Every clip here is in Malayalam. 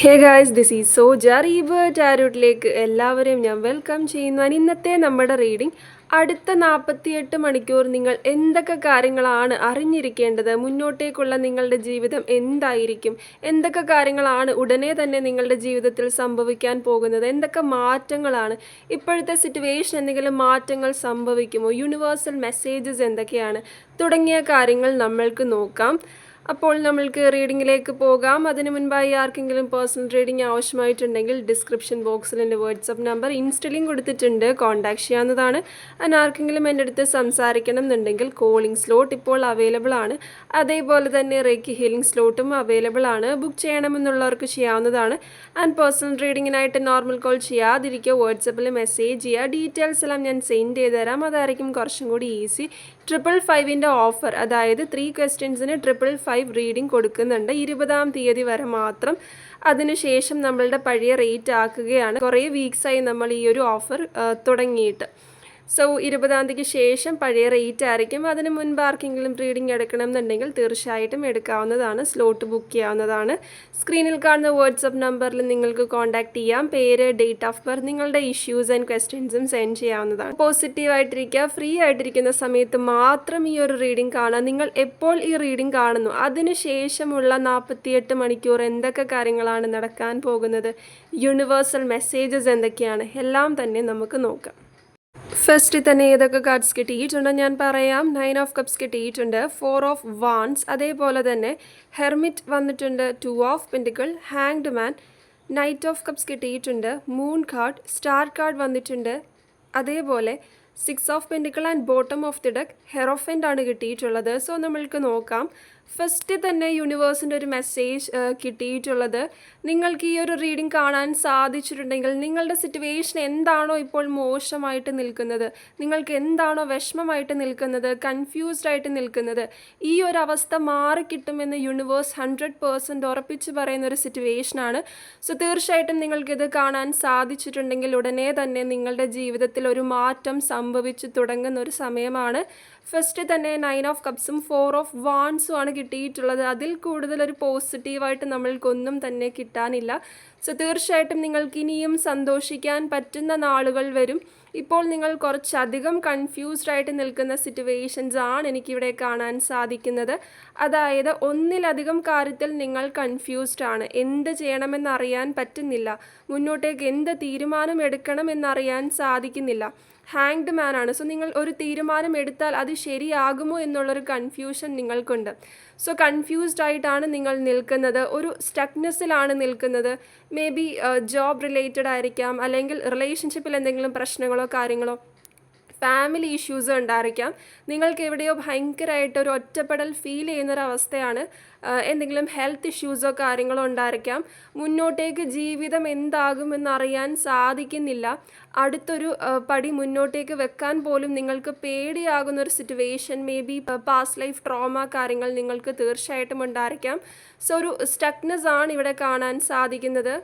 Hey guys this is Soja റീബ് ടാരൂട്ടിലേക്ക് എല്ലാവരെയും ഞാൻ വെൽക്കം ചെയ്യുന്നു ഇന്നത്തെ നമ്മുടെ റീഡിംഗ് അടുത്ത നാൽപ്പത്തിയെട്ട് മണിക്കൂർ നിങ്ങൾ എന്തൊക്കെ കാര്യങ്ങളാണ് അറിഞ്ഞിരിക്കേണ്ടത്? മുന്നോട്ടേക്കുള്ള നിങ്ങളുടെ ജീവിതം എന്തായിരിക്കും? എന്തൊക്കെ കാര്യങ്ങളാണ് ഉടനെ തന്നെ നിങ്ങളുടെ ജീവിതത്തിൽ സംഭവിക്കാൻ പോകുന്നത്? എന്തൊക്കെ മാറ്റങ്ങളാണ്? ഇപ്പോഴത്തെ സിറ്റുവേഷൻ എന്തെങ്കിലും മാറ്റങ്ങൾ സംഭവിക്കുമോ? യൂണിവേഴ്സൽ മെസ്സേജസ് എന്തൊക്കെയാണ്? തുടങ്ങിയ കാര്യങ്ങൾ നമ്മൾക്ക് നോക്കാം. അപ്പോൾ നമ്മൾക്ക് റീഡിങ്ങിലേക്ക് പോകാം. അതിനു മുൻപായി ആർക്കെങ്കിലും പേഴ്സണൽ റീഡിംഗ് ആവശ്യമായിട്ടുണ്ടെങ്കിൽ ഡിസ്ക്രിപ്ഷൻ ബോക്സിൽ എന്റെ വാട്സപ്പ് നമ്പർ ഇൻസ്റ്റലിംഗ് കൊടുത്തിട്ടുണ്ട്. കോൺടാക്ട് ചെയ്യാവുന്നതാണ്. അതിന് ആർക്കെങ്കിലും എന്റെ അടുത്ത് സംസാരിക്കണം എന്നുണ്ടെങ്കിൽ കോളിംഗ് സ്ലോട്ട് ഇപ്പോൾ അവൈലബിൾ ആണ്. അതേപോലെ തന്നെ റേക്ക് ഹീലിംഗ് സ്ലോട്ടും അവൈലബിൾ ആണ്. ബുക്ക് ചെയ്യണമെന്നുള്ളവർക്ക് ചെയ്യാവുന്നതാണ്. ആൻഡ് പേഴ്സണൽ റീഡിങ്ങിനായിട്ട് നോർമൽ കോൾ ചെയ്യാതിരിക്കുക. വാട്സപ്പിൽ മെസ്സേജ് ചെയ്യുക. ഡീറ്റെയിൽസ് എല്ലാം ഞാൻ സെൻഡ് ചെയ്ത് തരാം അതായിരിക്കും കുറച്ചും കൂടി ഈസി ട്രിപ്പിൾ ഫൈവിന്റെ ഓഫർ അതായത് ത്രീ ക്വസ്റ്റ്യൻസിന് ട്രിപ്പിൾ ഫൈവ് റീഡിംഗ് കൊടുക്കുന്നുണ്ട്. ഇരുപതാം തീയതി വരെ മാത്രം അതിനുശേഷം നമ്മളുടെ പഴയ റേറ്റ് ആക്കുകയാണ്. കുറേ വീക്സായി നമ്മൾ ഈ ഒരു ഓഫർ തുടങ്ങിയിട്ട്. സോ ഇരുപതാം തീയതിക്ക് ശേഷം പഴയ റേറ്റ് ആയിരിക്കും. അതിന് മുൻപ് ആർക്കെങ്കിലും റീഡിംഗ് എടുക്കണം എന്നുണ്ടെങ്കിൽ തീർച്ചയായിട്ടും എടുക്കാവുന്നതാണ്. സ്ലോട്ട് ബുക്ക് ചെയ്യാവുന്നതാണ്. സ്ക്രീനിൽ കാണുന്ന വാട്സപ്പ് നമ്പറിൽ നിങ്ങൾക്ക് കോൺടാക്ട് ചെയ്യാം. പേര് ഡേറ്റ് ഓഫ് ബർത്ത് നിങ്ങളുടെ ഇഷ്യൂസ് ആൻഡ് ക്വസ്റ്റ്യൻസും സെൻഡ് ചെയ്യാവുന്നതാണ്. പോസിറ്റീവ് ആയിട്ടിരിക്കുക ഫ്രീ ആയിട്ടിരിക്കുന്ന സമയത്ത് മാത്രം ഈ ഒരു റീഡിംഗ് കാണാം നിങ്ങൾ എപ്പോൾ ഈ റീഡിംഗ് കാണുന്നു? അതിനുശേഷമുള്ള നാൽപ്പത്തിയെട്ട് മണിക്കൂർ എന്തൊക്കെ കാര്യങ്ങളാണ് നടക്കാൻ പോകുന്നത്? യൂണിവേഴ്സൽ മെസ്സേജസ് എന്തൊക്കെയാണ്? എല്ലാം തന്നെ നമുക്ക് നോക്കാം. ഫസ്റ്റ് തന്നെ ഏതൊക്കെ കാർഡ്സ് കിട്ടിയിട്ടുണ്ടോ? ഞാൻ പറയാം. നയൻ ഓഫ് കപ്സ് കിട്ടിയിട്ടുണ്ട്. ഫോർ ഓഫ് വാൺസ് അതേപോലെ തന്നെ ഹെർമിറ്റ് വന്നിട്ടുണ്ട്. Two of pentacle hanged man knight of cups കിട്ടിയിട്ടുണ്ട്. മൂൺ കാർഡ് സ്റ്റാർ കാർഡ് വന്നിട്ടുണ്ട്. അതേപോലെ six of pentacle and bottom of the deck hierophant ആണ് കിട്ടിയിട്ടുള്ളത്. സോ നമ്മൾക്ക് നോക്കാം. ഫസ്റ്റ് തന്നെ യൂണിവേഴ്സിന്റെ ഒരു മെസ്സേജ് കിട്ടിയിട്ടുള്ളത്. നിങ്ങൾക്ക് ഈ ഒരു റീഡിംഗ് കാണാൻ സാധിച്ചിട്ടുണ്ടെങ്കിൽ നിങ്ങളുടെ സിറ്റുവേഷൻ എന്താണോ ഇപ്പോൾ മോശമായിട്ട് നിൽക്കുന്നത്? നിങ്ങൾക്ക് എന്താണോ വിഷമമായിട്ട് നിൽക്കുന്നത്? കൺഫ്യൂസ്ഡ് ആയിട്ട് നിൽക്കുന്നത്? ഈ ഒരു അവസ്ഥ മാറിക്കിട്ടുമെന്ന് യൂണിവേഴ്സ് ഹൺഡ്രഡ് പേഴ്സന്റ് ഉറപ്പിച്ച് പറയുന്ന ഒരു സിറ്റുവേഷനാണ് സോ തീർച്ചയായിട്ടും നിങ്ങൾക്കിത് കാണാൻ സാധിച്ചിട്ടുണ്ടെങ്കിൽ ഉടനെ തന്നെ നിങ്ങളുടെ ജീവിതത്തിൽ ഒരു മാറ്റം സംഭവിച്ചു തുടങ്ങുന്ന ഒരു സമയമാണ്. ഫസ്റ്റ് തന്നെ നയൻ ഓഫ് കപ്സും ഫോർ ഓഫ് വാൺസും ആണ് കിട്ടിയിട്ടുള്ളത്. അതിൽ കൂടുതൽ ഒരു പോസിറ്റീവായിട്ട് നമ്മൾക്കൊന്നും തന്നെ കിട്ടാനില്ല. സോ തീർച്ചയായിട്ടും നിങ്ങൾക്ക് ഇനിയും സന്തോഷിക്കാൻ പറ്റുന്ന നാളുകൾ വരും. ഇപ്പോൾ നിങ്ങൾ കുറച്ചധികം കൺഫ്യൂസ്ഡ് ആയിട്ട് നിൽക്കുന്ന സിറ്റുവേഷൻസ് ആണ് എനിക്കിവിടെ കാണാൻ സാധിക്കുന്നത്. അതായത് ഒന്നിലധികം കാര്യത്തിൽ നിങ്ങൾ കൺഫ്യൂസ്ഡ് ആണ്. എന്ത് ചെയ്യണമെന്ന് അറിയാൻ പറ്റുന്നില്ല. മുന്നോട്ടേക്ക് എന്ത് തീരുമാനം എടുക്കണം എന്നറിയാൻ സാധിക്കുന്നില്ല. ഹാങ്ഡ് മാൻ ആണ്. സോ നിങ്ങൾ ഒരു തീരുമാനം എടുത്താൽ അത് ശരിയാകുമോ എന്നുള്ളൊരു കൺഫ്യൂഷൻ നിങ്ങൾക്കുണ്ട്. സോ കൺഫ്യൂസ്ഡ് ആയിട്ടാണ് നിങ്ങൾ നിൽക്കുന്നത്. ഒരു സ്റ്റക്നെസ്സിലാണ് നിൽക്കുന്നത്. മേ ബി ജോബ് റിലേറ്റഡ് ആയിരിക്കാം അല്ലെങ്കിൽ റിലേഷൻഷിപ്പിൽ എന്തെങ്കിലും പ്രശ്നങ്ങളോ കാര്യങ്ങളോ ഫാമിലി ഇഷ്യൂസ് ഉണ്ടായിരിക്കാം. നിങ്ങൾക്ക് എവിടെയോ ഭയങ്കരമായിട്ട് ഒരു ഒറ്റപ്പെടൽ ഫീൽ ചെയ്യുന്നൊരവസ്ഥയാണ് എന്തെങ്കിലും ഹെൽത്ത് ഇഷ്യൂസോ കാര്യങ്ങളോ ഉണ്ടായിരിക്കാം. മുന്നോട്ടേക്ക് ജീവിതം എന്താകുമെന്ന് അറിയാൻ സാധിക്കുന്നില്ല. അടുത്തൊരു പടി മുന്നോട്ടേക്ക് വെക്കാൻ പോലും നിങ്ങൾക്ക് പേടിയാകുന്ന ഒരു situation maybe past life trauma കാര്യങ്ങൾ നിങ്ങൾക്ക് തീർച്ചയായിട്ടും ഉണ്ടായിരിക്കാം. സോ ഒരു സ്റ്റക്നെസ് ആണ് ഇവിടെ കാണാൻ സാധിക്കുന്നത്.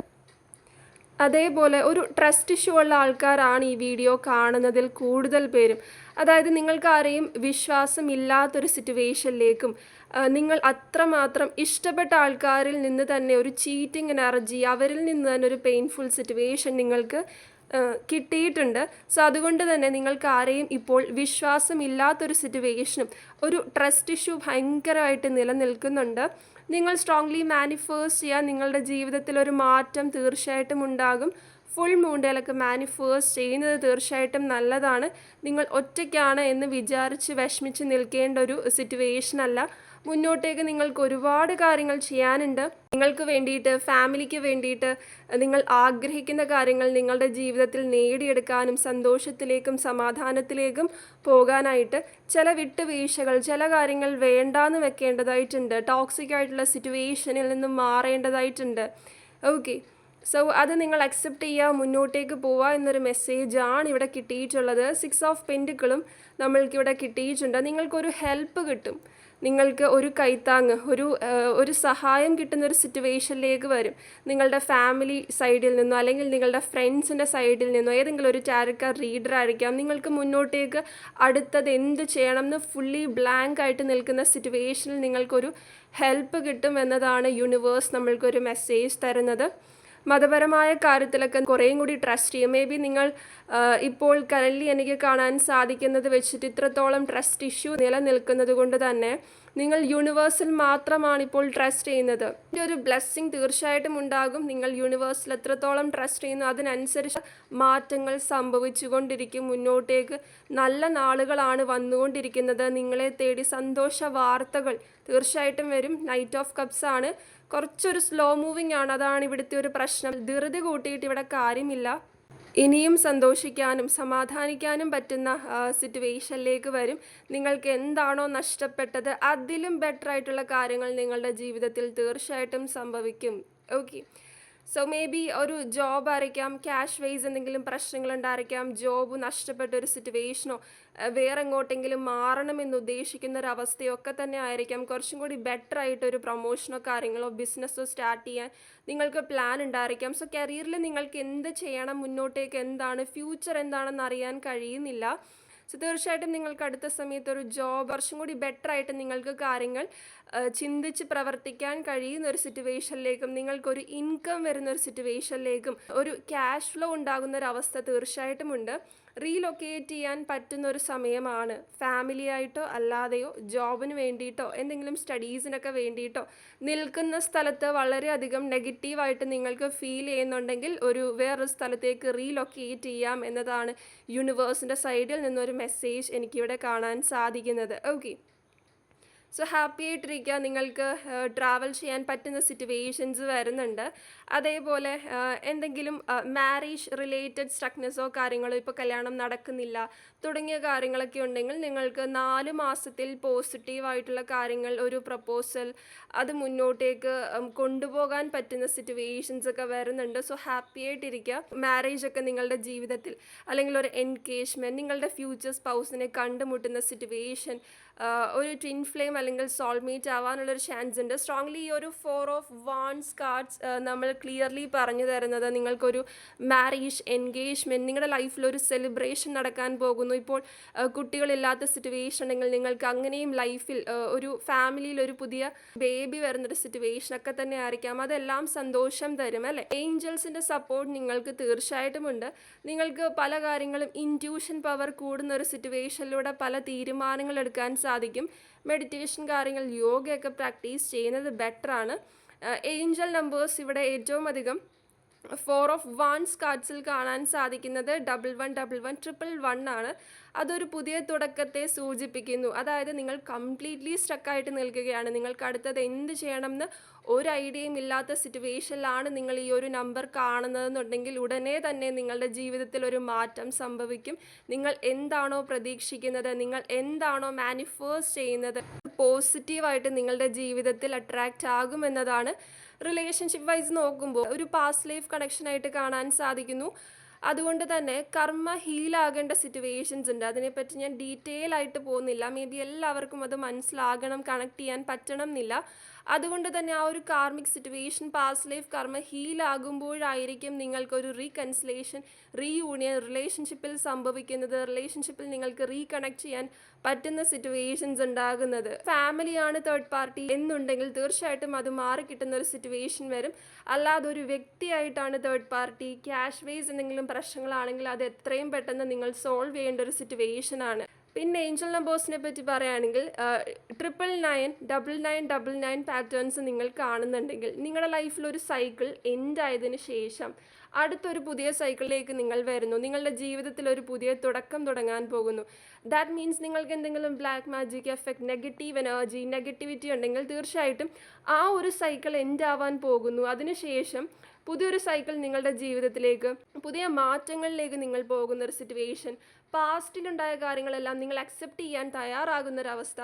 അതേപോലെ ഒരു ട്രസ്റ്റ് ഇഷ്യൂ ഉള്ള ആൾക്കാരാണ് ഈ വീഡിയോ കാണുന്നതിൽ കൂടുതൽ പേരും. അതായത് നിങ്ങൾക്കാരെയും വിശ്വാസം വിശ്വാസമില്ലാത്തൊരു സിറ്റുവേഷനിലേക്കും നിങ്ങൾ അത്രമാത്രം ഇഷ്ടപ്പെട്ട ആൾക്കാരിൽ നിന്ന് തന്നെ ഒരു ചീറ്റിംഗ് എനർജി അവരിൽ നിന്ന് തന്നെ ഒരു പെയിൻഫുൾ സിറ്റുവേഷൻ നിങ്ങൾക്ക് കിട്ടിയിട്ടുണ്ട്. സോ അതുകൊണ്ട് തന്നെ നിങ്ങൾക്ക് ആരെയും ഇപ്പോൾ വിശ്വാസമില്ലാത്തൊരു സിറ്റുവേഷനും ഒരു ട്രസ്റ്റ് ഇഷ്യൂ ഭയങ്കരമായിട്ട് നിലനിൽക്കുന്നുണ്ട്. നിങ്ങൾ സ്ട്രോങ്ലി മാനിഫേഴ്സ് ചെയ്യാൻ നിങ്ങളുടെ ജീവിതത്തിൽ ഒരു മാറ്റം തീർച്ചയായിട്ടും ഉണ്ടാകും. ഫുൾ മൂണ്ടലൊക്കെ മാനിഫേഴ്സ് ചെയ്യുന്നത് തീർച്ചയായിട്ടും നല്ലതാണ്. നിങ്ങൾ ഒറ്റയ്ക്കാണ് എന്ന് വിചാരിച്ച് വിഷമിച്ച് നിൽക്കേണ്ട ഒരു സിറ്റുവേഷൻ അല്ല. മുന്നോട്ടേക്ക് നിങ്ങൾക്ക് ഒരുപാട് കാര്യങ്ങൾ ചെയ്യാനുണ്ട്. നിങ്ങൾക്ക് വേണ്ടിയിട്ട് ഫാമിലിക്ക് വേണ്ടിയിട്ട് നിങ്ങൾ ആഗ്രഹിക്കുന്ന കാര്യങ്ങൾ നിങ്ങളുടെ ജീവിതത്തിൽ നേടിയെടുക്കാനും സന്തോഷത്തിലേക്കും സമാധാനത്തിലേക്കും പോകാനായിട്ട് ചില വിട്ടുവീഴ്ചകൾ ചില കാര്യങ്ങൾ വേണ്ടാന്ന് വെക്കേണ്ടതായിട്ടുണ്ട്. ടോക്സിക് ആയിട്ടുള്ള സിറ്റുവേഷനിൽ നിന്നും മാറേണ്ടതായിട്ടുണ്ട്. ഓക്കെ സോ അത് നിങ്ങൾ അക്സെപ്റ്റ് ചെയ്യുക മുന്നോട്ടേക്ക് പോവുക എന്നൊരു മെസ്സേജാണ് ഇവിടെ കിട്ടിയിട്ടുള്ളത്. സിക്സ് ഓഫ് പെൻഡുകളും നമ്മൾക്ക് ഇവിടെ കിട്ടിയിട്ടുണ്ട്. നിങ്ങൾക്കൊരു ഹെൽപ്പ് കിട്ടും. നിങ്ങൾക്ക് ഒരു കൈത്താങ് ഒരു ഒരു സഹായം കിട്ടുന്ന ഒരു സിറ്റുവേഷനിലേക്ക് വരും. നിങ്ങളുടെ ഫാമിലി സൈഡിൽ നിന്നോ അല്ലെങ്കിൽ നിങ്ങളുടെ ഫ്രണ്ട്സിന്റെ സൈഡിൽ നിന്നോ ഏതെങ്കിലും ഒരു ടാരക്കാർ റീഡർ ആയിരിക്കാം. നിങ്ങൾക്ക് മുന്നോട്ടേക്ക് അടുത്തത് എന്ത് ചെയ്യണം എന്ന് ഫുള്ളി ബ്ലാങ്ക് ആയിട്ട് നിൽക്കുന്ന സിറ്റുവേഷനിൽ നിങ്ങൾക്കൊരു ഹെൽപ്പ് കിട്ടും എന്നതാണ് യൂണിവേഴ്സ് നമ്മൾക്കൊരു മെസ്സേജ് തരുന്നത്. മതപരമായ കാര്യത്തിലൊക്കെ കുറേയും കൂടി ട്രസ്റ്റ് ചെയ്യും. മേ ബി നിങ്ങൾ ഇപ്പോൾ കറൻലി എനിക്ക് കാണാൻ സാധിക്കുന്നത് വെച്ചിട്ട് ഇത്രത്തോളം ട്രസ്റ്റ് ഇഷ്യൂ നിലനിൽക്കുന്നത് കൊണ്ട് തന്നെ നിങ്ങൾ യൂണിവേഴ്സിൽ മാത്രമാണ് ഇപ്പോൾ ട്രസ്റ്റ് ചെയ്യുന്നത്. ഇതിന്റെ ഒരു ബ്ലെസ്സിങ് തീർച്ചയായിട്ടും ഉണ്ടാകും. നിങ്ങൾ യൂണിവേഴ്സിൽ എത്രത്തോളം ട്രസ്റ്റ് ചെയ്യുന്നു അതിനനുസരിച്ച് മാറ്റങ്ങൾ സംഭവിച്ചുകൊണ്ടിരിക്കും. മുന്നോട്ടേക്ക് നല്ല നാളുകളാണ് വന്നുകൊണ്ടിരിക്കുന്നത്. നിങ്ങളെ തേടി സന്തോഷ വാർത്തകൾ തീർച്ചയായിട്ടും വരും. നൈറ്റ് ഓഫ് കപ്സ് ആണ്. കുറച്ചൊരു സ്ലോ മൂവിങ് ആണ്. അതാണ് ഇവിടുത്തെ ഒരു പ്രശ്നം. ധൃതി കൂട്ടിയിട്ട് ഇവിടെ കാര്യമില്ല. ഇനിയും സന്തോഷിക്കാനും സമാധാനിക്കാനും പറ്റുന്ന സിറ്റുവേഷനിലേക്ക് വരും. നിങ്ങൾക്ക് എന്താണോ നഷ്ടപ്പെട്ടത് അതിലും ബെറ്റർ ആയിട്ടുള്ള കാര്യങ്ങൾ നിങ്ങളുടെ ജീവിതത്തിൽ തീർച്ചയായിട്ടും സംഭവിക്കും. ഓക്കെ സോ മേ ബി ഒരു ജോബ് ആയിരിക്കാം ക്യാഷ് വൈസ് എന്തെങ്കിലും പ്രശ്നങ്ങളുണ്ടായിരിക്കാം ജോബ് നഷ്ടപ്പെട്ട ഒരു സിറ്റുവേഷനോ വേറെ എങ്ങോട്ടെങ്കിലും മാറണമെന്ന് ഉദ്ദേശിക്കുന്ന ഒരു അവസ്ഥയൊക്കെ തന്നെ ആയിരിക്കാം. കുറച്ചും കൂടി ബെറ്റർ ആയിട്ട് ഒരു പ്രൊമോഷനോ കാര്യങ്ങളോ ബിസിനസ്സോ സ്റ്റാർട്ട് ചെയ്യാൻ നിങ്ങൾക്ക് പ്ലാൻ ഉണ്ടായിരിക്കാം. സോ കരിയറിൽ നിങ്ങൾക്ക് എന്ത് ചെയ്യണം മുന്നോട്ടേക്ക് എന്താണ് ഫ്യൂച്ചർ എന്താണെന്ന് അറിയാൻ കഴിയുന്നില്ല. സോ തീർച്ചയായിട്ടും നിങ്ങൾക്ക് അടുത്ത സമയത്ത് ഒരു ജോബ് കുറച്ചും കൂടി ബെറ്റർ ആയിട്ട് നിങ്ങൾക്ക് കാര്യങ്ങൾ ചിന്തിച്ച് പ്രവർത്തിക്കാൻ കഴിയുന്ന ഒരു സിറ്റുവേഷനിലേക്കും നിങ്ങൾക്കൊരു ഇൻകം വരുന്ന ഒരു സിറ്റുവേഷനിലേക്കും ഒരു ക്യാഷ് ഫ്ലോ ഉണ്ടാകുന്ന ഒരു അവസ്ഥ തീർച്ചയായിട്ടും ഉണ്ട്. റീലൊക്കേറ്റ് ചെയ്യാൻ പറ്റുന്ന ഒരു സമയമാണ്. ഫാമിലിയായിട്ടോ അല്ലാതെയോ ജോബിന് വേണ്ടിയിട്ടോ എന്തെങ്കിലും സ്റ്റഡീസിനൊക്കെ വേണ്ടിയിട്ടോ നിൽക്കുന്ന സ്ഥലത്ത് വളരെയധികം നെഗറ്റീവായിട്ട് നിങ്ങൾക്ക് ഫീൽ ചെയ്യുന്നുണ്ടെങ്കിൽ ഒരു വേറൊരു സ്ഥലത്തേക്ക് റീലൊക്കേറ്റ് ചെയ്യാം എന്നതാണ് യൂണിവേഴ്സിന്റെ സൈഡിൽ നിന്നൊരു മെസ്സേജ് എനിക്കിവിടെ കാണാൻ സാധിക്കുന്നത്. ഓക്കെ. സോ ഹാപ്പി ആയിട്ടിരിക്കുക. നിങ്ങൾക്ക് ട്രാവൽ ചെയ്യാൻ പറ്റുന്ന സിറ്റുവേഷൻസ് വരുന്നുണ്ട്. അതേപോലെ എന്തെങ്കിലും മാരേജ് റിലേറ്റഡ് സ്ട്രക്നെസ്സോ കാര്യങ്ങളോ ഇപ്പോൾ കല്യാണം നടക്കുന്നില്ല തുടങ്ങിയ കാര്യങ്ങളൊക്കെ ഉണ്ടെങ്കിൽ നിങ്ങൾക്ക് നാല് മാസത്തിൽ പോസിറ്റീവായിട്ടുള്ള കാര്യങ്ങൾ ഒരു പ്രപ്പോസൽ അത് മുന്നോട്ടേക്ക് കൊണ്ടുപോകാൻ പറ്റുന്ന സിറ്റുവേഷൻസ് ഒക്കെ വരുന്നുണ്ട്. സോ ഹാപ്പി ആയിട്ടിരിക്കുക. മാരേജ് ഒക്കെ നിങ്ങളുടെ ജീവിതത്തിൽ അല്ലെങ്കിൽ ഒരു എൻഗേജ്മെന്റ് നിങ്ങളുടെ ഫ്യൂച്ചർ സ്പൗസിനെ കണ്ടുമുട്ടുന്ന സിറ്റുവേഷൻ ഒരു ട്വിൻ ഫ്ലെയിം അല്ലെങ്കിൽ സോൾമേറ്റ് ആവാനുള്ളൊരു ചാൻസ് ഉണ്ട്. സ്ട്രോങ്ലി ഈ ഒരു ഫോർ ഓഫ് വാൺസ് കാർഡ്സ് നമ്മൾ ക്ലിയർലി പറഞ്ഞു തരുന്നത് നിങ്ങൾക്കൊരു മാരേജ് എൻഗേജ്മെന്റ് നിങ്ങളുടെ ലൈഫിൽ ഒരു സെലിബ്രേഷൻ നടക്കാൻ പോകുന്നു. ഇപ്പോൾ കുട്ടികളില്ലാത്ത സിറ്റുവേഷൻ ഉണ്ടെങ്കിൽ നിങ്ങൾക്ക് അങ്ങനെയും ലൈഫിൽ ഒരു ഫാമിലിയിൽ ഒരു പുതിയ ബേബി വരുന്നൊരു സിറ്റുവേഷൻ ഒക്കെ തന്നെ ആയിരിക്കാം. അതെല്ലാം സന്തോഷം തരും അല്ലേ? ഏഞ്ചൽസിന്റെ സപ്പോർട്ട് നിങ്ങൾക്ക് തീർച്ചയായിട്ടും ഉണ്ട്. നിങ്ങൾക്ക് പല കാര്യങ്ങളും ഇന്റ്യൂഷൻ പവർ കൂടുന്ന ഒരു സിറ്റുവേഷനിലൂടെ പല തീരുമാനങ്ങൾ എടുക്കാൻ സാധിക്കും. മെഡിറ്റേഷൻ കാര്യങ്ങൾ യോഗയൊക്കെ പ്രാക്ടീസ് ചെയ്യുന്നത് ബെറ്ററാണ് ഏഞ്ചൽ നമ്പേഴ്സ് ഇവിടെ ഏറ്റവും അധികം ഫോർ ഓഫ് വൺസ് കാർഡ്സിൽ കാണാൻ സാധിക്കുന്നത് double one double one triple one ആണ്. അതൊരു പുതിയ തുടക്കത്തെ സൂചിപ്പിക്കുന്നു. അതായത് നിങ്ങൾ കംപ്ലീറ്റ്ലി സ്ട്രക്കായിട്ട് നിൽക്കുകയാണ്. നിങ്ങൾക്ക് അടുത്തത് എന്ത് ചെയ്യണമെന്ന് ഒരു ഐഡിയയും ഇല്ലാത്ത സിറ്റുവേഷനിലാണ് നിങ്ങൾ ഈ ഒരു നമ്പർ കാണുന്നതെന്നുണ്ടെങ്കിൽ ഉടനെ തന്നെ നിങ്ങളുടെ ജീവിതത്തിൽ ഒരു മാറ്റം സംഭവിക്കും. നിങ്ങൾ എന്താണോ പ്രതീക്ഷിക്കുന്നത് നിങ്ങൾ എന്താണോ മാനിഫേഴ്സ് ചെയ്യുന്നത് പോസിറ്റീവായിട്ട് നിങ്ങളുടെ ജീവിതത്തിൽ അട്രാക്റ്റ് ആകുമെന്നതാണ് റിലേഷൻഷിപ്പ് വൈസ് നോക്കുമ്പോൾ ഒരു പാസ്റ്റ് ലൈഫ് കണക്ഷനായിട്ട് കാണാൻ സാധിക്കുന്നു. അതുകൊണ്ട് തന്നെ കർമ്മ ഹീലാകേണ്ട സിറ്റുവേഷൻസ് ഉണ്ട്. അതിനെപ്പറ്റി ഞാൻ ഡീറ്റെയിൽ ആയിട്ട് പോകുന്നില്ല. മേ ബി എല്ലാവർക്കും അത് മനസ്സിലാകണം കണക്ട് ചെയ്യാൻ പറ്റണം എന്നില്ല. അതുകൊണ്ട് തന്നെ ആ ഒരു കാർമിക് സിറ്റുവേഷൻ പാസ്റ്റ് ലൈഫ് കർമ്മ ഹീലാകുമ്പോഴായിരിക്കും നിങ്ങൾക്കൊരു റീകൺസിലേഷൻ റീയൂണിയൻ റിലേഷൻഷിപ്പിൽ സംഭവിക്കുന്നത്. റിലേഷൻഷിപ്പിൽ നിങ്ങൾക്ക് റീകണക്ട് ചെയ്യാൻ പറ്റുന്ന സിറ്റുവേഷൻസ് ഉണ്ടാകുന്നത്. ഫാമിലിയാണ് തേർഡ് പാർട്ടി എന്നുണ്ടെങ്കിൽ തീർച്ചയായിട്ടും അത് മാറി കിട്ടുന്ന ഒരു സിറ്റുവേഷൻ വരും. അല്ലാതെ ഒരു വ്യക്തിയായിട്ടാണ് തേർഡ് പാർട്ടി ക്യാഷ് വേസ് എന്തെങ്കിലും പ്രശ്നങ്ങളാണെങ്കിൽ അത് എത്രയും പെട്ടെന്ന് നിങ്ങൾ സോൾവ് ചെയ്യേണ്ട ഒരു സിറ്റുവേഷൻ ആണ്. പിന്നെ ഏഞ്ചൽ നമ്പേഴ്സിനെ പറ്റി പറയുകയാണെങ്കിൽ triple nine double nine double nine patterns നിങ്ങൾ കാണുന്നുണ്ടെങ്കിൽ നിങ്ങളുടെ ലൈഫിൽ ഒരു സൈക്കിൾ എൻഡ് ആയതിനു ശേഷം അടുത്തൊരു പുതിയ സൈക്കിളിലേക്ക് നിങ്ങൾ വരുന്നു. നിങ്ങളുടെ ജീവിതത്തിൽ ഒരു പുതിയ തുടക്കം തുടങ്ങാൻ പോകുന്നു. ദാറ്റ് മീൻസ് നിങ്ങൾക്ക് എന്തെങ്കിലും black magic effect negative energy negativity ഉണ്ടെങ്കിൽ തീർച്ചയായിട്ടും ആ ഒരു സൈക്കിൾ എൻഡ് ആവാൻ പോകുന്നു. അതിനുശേഷം പുതിയൊരു സൈക്കിൾ നിങ്ങളുടെ ജീവിതത്തിലേക്ക് പുതിയ മാറ്റങ്ങളിലേക്ക് നിങ്ങൾ പോകുന്ന ഒരു സിറ്റുവേഷൻ പാസ്റ്റിലുണ്ടായ കാര്യങ്ങളെല്ലാം നിങ്ങൾ അക്സെപ്റ്റ് ചെയ്യാൻ തയ്യാറാകുന്ന ഒരു അവസ്ഥ.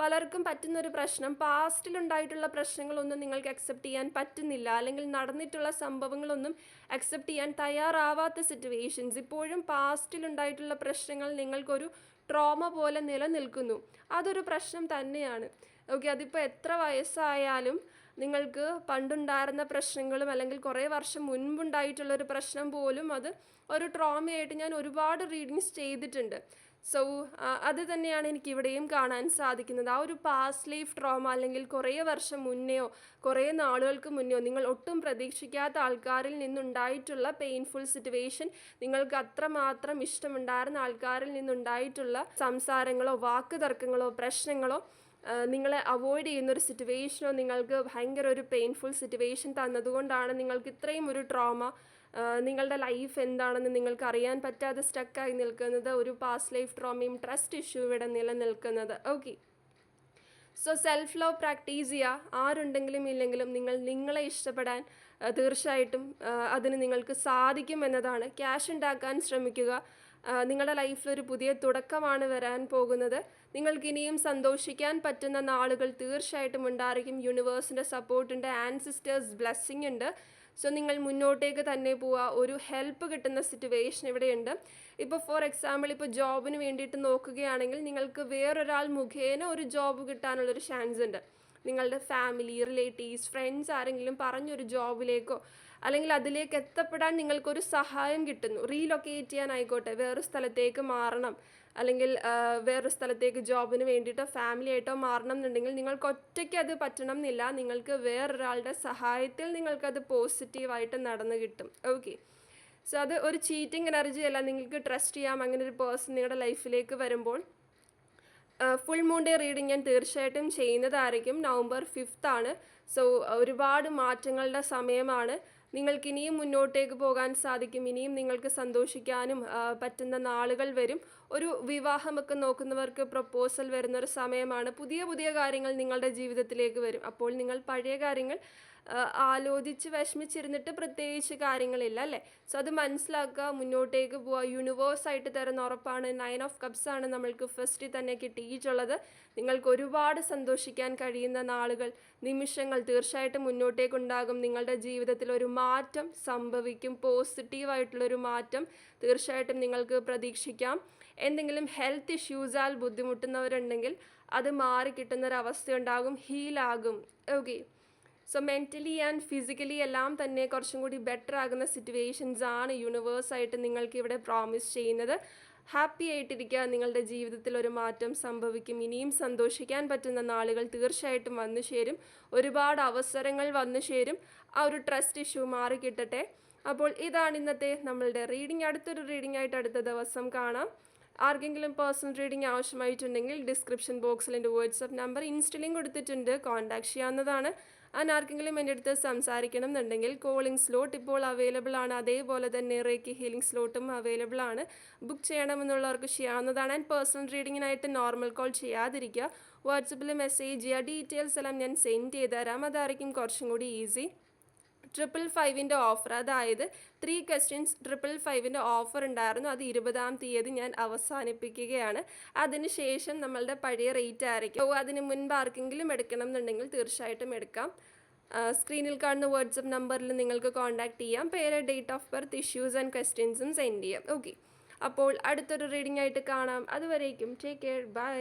പലർക്കും പറ്റുന്ന ഒരു പ്രശ്നം പാസ്റ്റിലുണ്ടായിട്ടുള്ള പ്രശ്നങ്ങളൊന്നും നിങ്ങൾക്ക് അക്സെപ്റ്റ് ചെയ്യാൻ പറ്റുന്നില്ല. അല്ലെങ്കിൽ നടന്നിട്ടുള്ള സംഭവങ്ങളൊന്നും അക്സെപ്റ്റ് ചെയ്യാൻ തയ്യാറാവാത്ത സിറ്റുവേഷൻസ് ഇപ്പോഴും പാസ്റ്റിലുണ്ടായിട്ടുള്ള പ്രശ്നങ്ങൾ നിങ്ങൾക്കൊരു ട്രോമ പോലെ നിലനിൽക്കുന്നു. അതൊരു പ്രശ്നം തന്നെയാണ്. ഓക്കെ അതിപ്പോൾ എത്ര വയസ്സായാലും നിങ്ങൾക്ക് പണ്ടുണ്ടായിരുന്ന പ്രശ്നങ്ങളും അല്ലെങ്കിൽ കുറേ വർഷം മുൻപുണ്ടായിട്ടുള്ളൊരു പ്രശ്നം പോലും അത് ഒരു ട്രോമയായിട്ട് ഞാൻ ഒരുപാട് റീഡിങ്സ് ചെയ്തിട്ടുണ്ട്. സോ അത് തന്നെയാണ് എനിക്ക് ഇവിടെയും കാണാൻ സാധിക്കുന്നത്. ആ ഒരു പാസ്റ്റ് ലൈഫ് ട്രോമ അല്ലെങ്കിൽ കുറേ വർഷം മുന്നെയോ കുറേ നാളുകൾക്ക് മുന്നെയോ നിങ്ങൾ ഒട്ടും പ്രതീക്ഷിക്കാത്ത ആൾക്കാരിൽ നിന്നുണ്ടായിട്ടുള്ള പെയിൻഫുൾ സിറ്റുവേഷൻ നിങ്ങൾക്ക് അത്രമാത്രം ഇഷ്ടമുണ്ടായിരുന്ന ആൾക്കാരിൽ നിന്നുണ്ടായിട്ടുള്ള സംസാരങ്ങളോ വാക്കുതർക്കങ്ങളോ പ്രശ്നങ്ങളോ നിങ്ങളെ അവോയ്ഡ് ചെയ്യുന്ന ഒരു സിറ്റുവേഷനോ നിങ്ങൾക്ക് ഭയങ്കര ഒരു പെയിൻഫുൾ സിറ്റുവേഷൻ തന്നതുകൊണ്ടാണ് നിങ്ങൾക്ക് ഇത്രയും ഒരു ട്രോമ നിങ്ങളുടെ ലൈഫ് എന്താണെന്ന് നിങ്ങൾക്ക് അറിയാൻ പറ്റാതെ സ്റ്റക്കായി നിൽക്കുന്നത് ഒരു പാസ്റ്റ് ലൈഫ് ട്രോമയും ട്രസ്റ്റ് ഇഷ്യൂ ഇവിടെ നിലനിൽക്കുന്നത്. Okay so self love practice ചെയ്യുക ആരുണ്ടെങ്കിലും ഇല്ലെങ്കിലും നിങ്ങൾ നിങ്ങളെ ഇഷ്ടപ്പെടാൻ തീർച്ചയായിട്ടും അതിന് നിങ്ങൾക്ക് സാധിക്കും എന്നതാണ്. ക്യാഷ് ഉണ്ടാക്കാൻ ശ്രമിക്കുക. നിങ്ങളുടെ ലൈഫിൽ ഒരു പുതിയ തുടക്കമാണ് വരാൻ പോകുന്നത്. നിങ്ങൾക്ക് ഇനിയും സന്തോഷിക്കാൻ പറ്റുന്ന നാളുകൾ തീർച്ചയായിട്ടും ഉണ്ടായിരിക്കും. യൂണിവേഴ്സിന്റെ സപ്പോർട്ടുണ്ട് ആൻസിസ്റ്റേഴ്സ് ബ്ലെസ്സിങ് ഉണ്ട്. സോ നിങ്ങൾ മുന്നോട്ടേക്ക് തന്നെ പോവുക. ഒരു ഹെൽപ്പ് കിട്ടുന്ന സിറ്റുവേഷൻ ഇവിടെയുണ്ട് ഇപ്പോൾ ഫോർ എക്സാമ്പിൾ ഇപ്പോൾ ജോബിന് വേണ്ടിയിട്ട് നോക്കുകയാണെങ്കിൽ നിങ്ങൾക്ക് വേറൊരാൾ മുഖേന ഒരു ജോബ് കിട്ടാനുള്ളൊരു ചാൻസ് ഉണ്ട്. നിങ്ങളുടെ ഫാമിലി റിലേറ്റീവ്സ് ഫ്രണ്ട്സ് ആരെങ്കിലും പറഞ്ഞൊരു ജോബിലേക്കോ അല്ലെങ്കിൽ അതിലേക്ക് എത്തപ്പെടാൻ നിങ്ങൾക്കൊരു സഹായം കിട്ടുന്നു. റീലൊക്കേറ്റ് ചെയ്യാനായിക്കോട്ടെ. വേറൊരു സ്ഥലത്തേക്ക് മാറണം. അല്ലെങ്കിൽ വേറൊരു സ്ഥലത്തേക്ക് ജോബിന് വേണ്ടിയിട്ടോ ഫാമിലി ആയിട്ടോ മാറണം എന്നുണ്ടെങ്കിൽ നിങ്ങൾക്ക് ഒറ്റയ്ക്ക് അത് പറ്റണം എന്നില്ല നിങ്ങൾക്ക് വേറൊരാളുടെ സഹായത്തിൽ നിങ്ങൾക്കത് പോസിറ്റീവായിട്ട് നടന്നു കിട്ടും. ഓക്കെ സോ അത് ഒരു ചീറ്റിംഗ് എനർജി അല്ല. നിങ്ങൾക്ക് ട്രസ്റ്റ് ചെയ്യാം. അങ്ങനെ ഒരു പേഴ്സൺ നിങ്ങളുടെ ലൈഫിലേക്ക് വരുമ്പോൾ ഫുൾ മൂൺ ഡേ റീഡിങ് ഞാൻ തീർച്ചയായിട്ടും ചെയ്യുന്നതായിരിക്കും. നവംബർ ഫിഫ്ത്ത് ആണ്. സോ ഒരുപാട് മാറ്റങ്ങളുടെ സമയമാണ്. നിങ്ങൾക്ക് ഇനിയും മുന്നോട്ടേക്ക് പോകാൻ സാധിക്കും. ഇനിയും നിങ്ങൾക്ക് സന്തോഷിക്കാനും പറ്റുന്ന നാളുകൾ വരും. ഒരു വിവാഹമൊക്കെ നോക്കുന്നവർക്ക് പ്രപ്പോസൽ വരുന്ന ഒരു സമയമാണ്. പുതിയ പുതിയ കാര്യങ്ങൾ നിങ്ങളുടെ ജീവിതത്തിലേക്ക് വരും. അപ്പോൾ നിങ്ങൾ പഴയ കാര്യങ്ങൾ ആലോചിച്ച് വിഷമിച്ചിരുന്നിട്ട് പ്രത്യേകിച്ച് കാര്യങ്ങളില്ല അല്ലേ? സോ അത് മനസ്സിലാക്കുക മുന്നോട്ടേക്ക് പോവുക. യൂണിവേഴ്സായിട്ട് തരുന്ന ഉറപ്പാണ്. നയൻ ഓഫ് കപ്സ് ആണ് നമ്മൾക്ക് ഫസ്റ്റിൽ തന്നെ കിട്ടിയിട്ടുള്ളത്. നിങ്ങൾക്ക് ഒരുപാട് സന്തോഷിക്കാൻ കഴിയുന്ന നാളുകൾ നിമിഷങ്ങൾ തീർച്ചയായിട്ടും മുന്നോട്ടേക്കുണ്ടാകും നിങ്ങളുടെ ജീവിതത്തിൽ ഒരു മാറ്റം സംഭവിക്കും. പോസിറ്റീവായിട്ടുള്ളൊരു മാറ്റം തീർച്ചയായിട്ടും നിങ്ങൾക്ക് പ്രതീക്ഷിക്കാം. എന്തെങ്കിലും ഹെൽത്ത് ഇഷ്യൂസാൽ ബുദ്ധിമുട്ടുന്നവരുണ്ടെങ്കിൽ അത് മാറി കിട്ടുന്നൊരവസ്ഥ ഉണ്ടാകും ഹീലാകും okay so mentally and physically എല്ലാം തന്നെ കുറച്ചും കൂടി ബെറ്റർ ആകുന്ന സിറ്റുവേഷൻസ് ആണ് യൂണിവേഴ്സായിട്ട് നിങ്ങൾക്ക് ഇവിടെ പ്രോമിസ് ചെയ്യുന്നത്. ഹാപ്പി ആയിട്ടിരിക്കുക. നിങ്ങളുടെ ജീവിതത്തിൽ ഒരു മാറ്റം സംഭവിക്കും. ഇനിയും സന്തോഷിക്കാൻ പറ്റുന്ന നാളുകൾ തീർച്ചയായിട്ടും വന്നു ചേരും. ഒരുപാട് അവസരങ്ങൾ വന്നു ചേരും. ആ ഒരു ട്രസ്റ്റ് ഇഷ്യൂ മാറിക്കിട്ടട്ടെ അപ്പോൾ ഇതാണ് ഇന്നത്തെ നമ്മളുടെ റീഡിംഗ് അടുത്തൊരു റീഡിംഗ് ആയിട്ട് അടുത്ത ദിവസം കാണാം. ആർക്കെങ്കിലും പേഴ്സണൽ റീഡിംഗ് ആവശ്യമായിട്ടുണ്ടെങ്കിൽ ഡിസ്ക്രിപ്ഷൻ ബോക്സിൽ എന്റെ വാട്സപ്പ് നമ്പർ ഇൻസ്റ്റലിംഗ് കൊടുത്തിട്ടുണ്ട്. കോൺടാക്ട് ചെയ്യാവുന്നതാണ്. അതിന് ആർക്കെങ്കിലും എന്റെ അടുത്ത് സംസാരിക്കണം എന്നുണ്ടെങ്കിൽ കോളിംഗ് സ്ലോട്ട് ഇപ്പോൾ അവൈലബിൾ ആണ്. അതേപോലെ തന്നെ റേക്ക് ഹീലിംഗ് സ്ലോട്ടും അവൈലബിൾ ആണ്. ബുക്ക് ചെയ്യണമെന്നുള്ളവർക്ക് ചെയ്യാവുന്നതാണ്. ആൻഡ് പേഴ്സണൽ റീഡിങ്ങിനായിട്ട് നോർമൽ കോൾ ചെയ്യാതിരിക്കുക. വാട്സപ്പിൽ മെസ്സേജ് ചെയ്യുക. ഡീറ്റെയിൽസ് എല്ലാം ഞാൻ സെൻഡ് ചെയ്ത് തരാം അതായിരിക്കും കുറച്ചും കൂടി ഈസി ട്രിപ്പിൾ ഫൈവിന്റെ ഓഫർ അതായത് ത്രീ ക്വസ്റ്റ്യൻസ് ട്രിപ്പിൾ ഫൈവിന്റെ ഓഫർ ഉണ്ടായിരുന്നു. അത് ഇരുപതാം തീയതി ഞാൻ അവസാനിപ്പിക്കുകയാണ്. അതിനുശേഷം നമ്മളുടെ പഴയ റേറ്റ് ആയിരിക്കും. ഓ അതിന് മുൻപ് ആർക്കെങ്കിലും എടുക്കണം എന്നുണ്ടെങ്കിൽ തീർച്ചയായിട്ടും എടുക്കാം. സ്ക്രീനിൽ കാണുന്ന വാട്സപ്പ് നമ്പറിൽ നിങ്ങൾക്ക് കോൺടാക്ട് ചെയ്യാം. പേര് date of birth issues and ക്വസ്റ്റ്യൻസും സെൻഡ് ചെയ്യാം. ഓക്കെ അപ്പോൾ അടുത്തൊരു റീഡിംഗ് ആയിട്ട് കാണാം. അതുവരേക്കും ടേക്ക് കെയർ ബൈ